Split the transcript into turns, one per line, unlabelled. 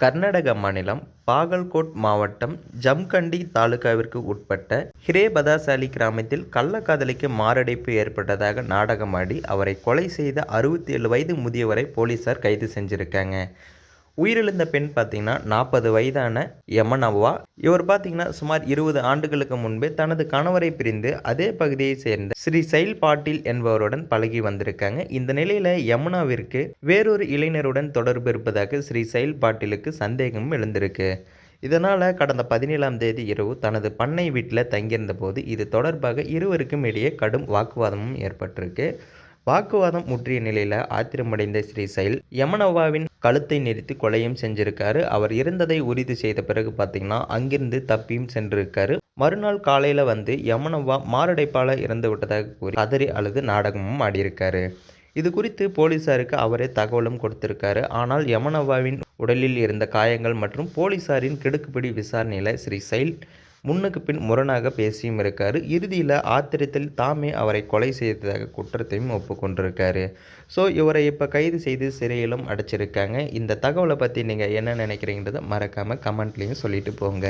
கர்நாடக மாநிலம் பாகல்கோட் மாவட்டம் ஜம்கண்டி தாலுகாவிற்கு உட்பட்ட ஹிரேபதாசாலி கிராமத்தில் கள்ளக்காதலிக்கு மாரடைப்பு ஏற்பட்டதாக நாடகமாடி அவரை கொலை செய்த அறுபத்தி ஏழு வயது முதியவரை போலீசார் கைது செஞ்சுருக்காங்க. உயிரிழந்த பெண் பார்த்தீங்கன்னா நாற்பது வயதான யமனவா. இவர் பார்த்தீங்கன்னா சுமார் இருபது ஆண்டுகளுக்கு முன்பே தனது கணவரை பிரிந்து அதே பகுதியை சேர்ந்த ஸ்ரீ சைல் பாட்டில் என்பவருடன் பழகி வந்திருக்காங்க. இந்த நிலையில யமுனாவிற்கு வேறொரு இளைஞருடன் தொடர்பு இருப்பதாக ஸ்ரீ சைல் பாட்டிலுக்கு சந்தேகமும் எழுந்திருக்கு. இதனால் கடந்த பதினேழாம் தேதி இரவு தனது பண்ணை வீட்டில் தங்கியிருந்த போது இது தொடர்பாக இருவருக்கும் இடையே கடும் வாக்குவாதமும் ஏற்பட்டிருக்கு. வாக்குவாதம் முற்றிய நிலையில் ஆத்திரமடைந்த ஸ்ரீசைல் யமனவாவின் கழுத்தை நெரித்து கொலையும் செஞ்சிருக்காரு. அவர் இறந்ததை உறுதி செய்த பிறகு பார்த்தீங்கன்னா அங்கிருந்து தப்பியும் சென்றிருக்காரு. மறுநாள் காலையில் வந்து யமனவா மாரடைப்பால் இறந்து விட்டதாக கூறி கதறி அழுது நாடகமும் ஆடியிருக்காரு. இது குறித்து போலீசாருக்கு அவரே தகவலும் கொடுத்திருக்காரு. ஆனால் யமனவாவின் உடலில் இருந்த காயங்கள் மற்றும் போலீசாரின் கிடுக்குப்பிடி விசாரணையில் ஸ்ரீசைல் முன்னுக்கு பின் முரணாக பேசியும் இருக்கார். இறுதியில் ஆத்திரத்தில் தாமே அவரை கொலை செய்ததாக குற்றத்தையும் ஒப்புக்கொண்டிருக்காரு. ஸோ இவரை இப்போ கைது செய்து சிறையிலும் அடைச்சிருக்காங்க. இந்த தகவலை பற்றி நீங்கள் என்ன நினைக்கிறீங்கிறத மறக்காமல் கமெண்ட்லேயும் சொல்லிட்டு போங்க.